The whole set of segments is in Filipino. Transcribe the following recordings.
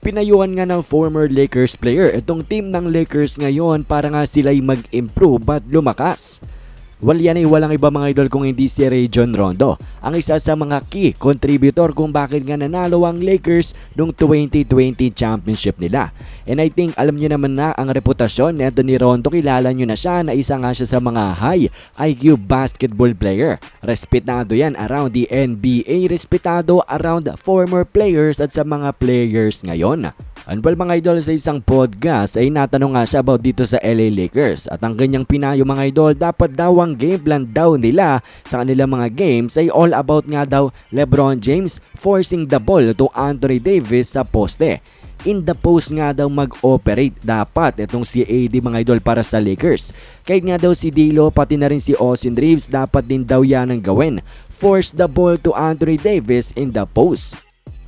Pinayuhan nga ng former Lakers player itong team ng Lakers ngayon para nga sila'y mag-improve at lumakas. Well, yan ay walang iba mga idol kung hindi si Rajon Rondo, ang isa sa mga key contributor kung bakit nga nanalo ang Lakers noong 2020 championship nila. And I think alam nyo naman na ang reputasyon ni Rondo, kilala nyo na siya na isa nga siya sa mga high IQ basketball player. Respetado yan around the NBA, respetado around former players at sa mga players ngayon. And well mga idol sa isang podcast ay natanong nga siya about dito sa LA Lakers at ang kanyang pinayo mga idol dapat daw ang game plan daw nila sa kanilang mga games ay all about nga daw LeBron James forcing the ball to Anthony Davis sa poste. In the post nga daw mag-operate dapat itong si AD mga idol para sa Lakers. Kahit nga daw si Dilo pati na rin si Austin Reeves dapat din daw yan ang gawin. Force the ball to Anthony Davis in the post.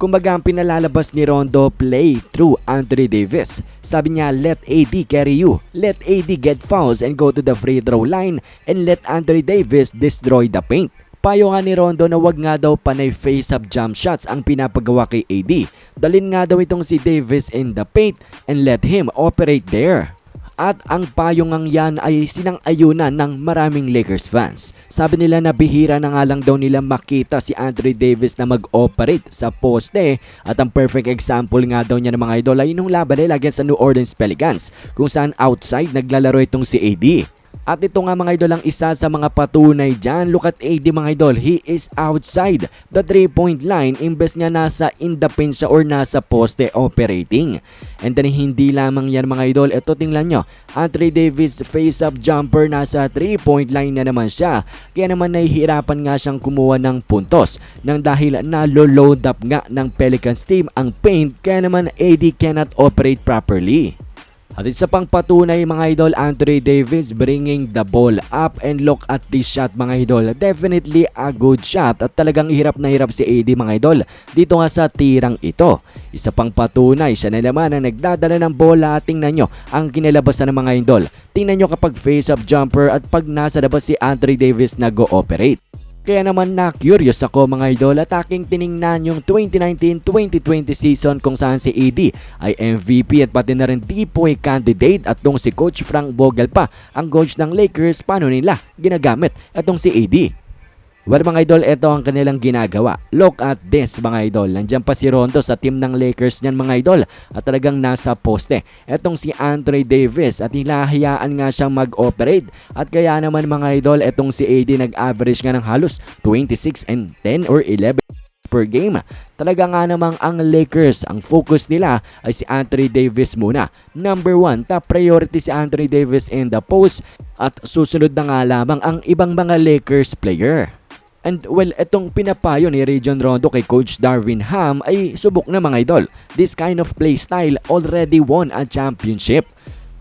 Kumbaga ang pinalalabas ni Rondo play through Anthony Davis. Sabi niya, let AD carry you. Let AD get fouls and go to the free throw line and let Anthony Davis destroy the paint. Payo nga ni Rondo na wag nga daw panay face-up jump shots ang pinapagawa kay AD. Dalin nga daw itong si Davis in the paint and let him operate there. At ang payong ang yan ay sinang-ayunan ng maraming Lakers fans. Sabi nila na bihira na nga lang daw nila makita si Anthony Davis na mag-operate sa poste at ang perfect example nga daw niya ng mga idol ay nung laban nila against sa New Orleans Pelicans kung saan outside naglalaro itong si AD. At ito nga mga idol ang isa sa mga patunay dyan. Look at AD mga idol. He is outside the 3-point line imbes nga nasa in the paint siya or nasa poste operating. And then hindi lamang yan mga idol. Ito tingnan nyo. Anthony Davis face-up jumper nasa 3-point line na naman siya. Kaya naman nahihirapan nga siyang kumuha ng puntos. Nang dahil nalo-load up nga ng Pelicans team ang paint. Kaya naman AD cannot operate properly. At isa pang patunay mga idol, Anthony Davis bringing the ball up and look at this shot mga idol. Definitely a good shot at talagang hirap na hirap si AD mga idol dito nga sa tirang ito. Isa pang patunay, siya na naman ang nagdadala ng bola at tingnan nyo ang kinalabasan ng mga idol. Tingnan nyo kapag face-up jumper at pag nasa labas si Anthony Davis nag-ooperate. Kaya naman na curious ako mga idol at aking tiningnan yung 2019-2020 season kung saan si AD ay MVP at pati na rin DPOY candidate at tong si Coach Frank Vogel pa ang coach ng Lakers paano nila ginagamit atong si AD. Well mga idol, ito ang kanilang ginagawa. Look at this mga idol. Nandiyan pa si Rondo sa team ng Lakers niyan mga idol at talagang nasa poste. Etong si Anthony Davis at hinahayaan nga siyang mag-operate. At kaya naman mga idol, etong si AD nag-average nga ng halos 26 and 10 or 11 per game. Talaga nga namang ang Lakers, ang focus nila ay si Anthony Davis muna. Number 1, top priority si Anthony Davis in the post at susunod na nga lamang ang ibang mga Lakers player. And well, itong pinapayo ni Region Rondo kay Coach Darvin Ham ay subok na mga idol. This kind of play style already won a championship.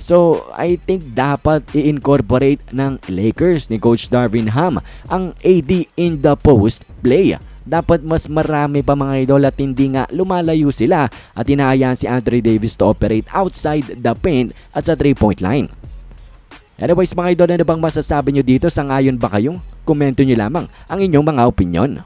So, I think dapat i-incorporate ng Lakers ni Coach Darvin Ham ang AD in the post play. Dapat mas marami pa mga idol at hindi nga lumalayo sila at inaayaan si Anthony Davis to operate outside the paint at sa 3-point line. Anyways mga idol, ano bang masasabi nyo dito? Sa ngayon ba kayong? Komento nyo lamang ang inyong mga opinion.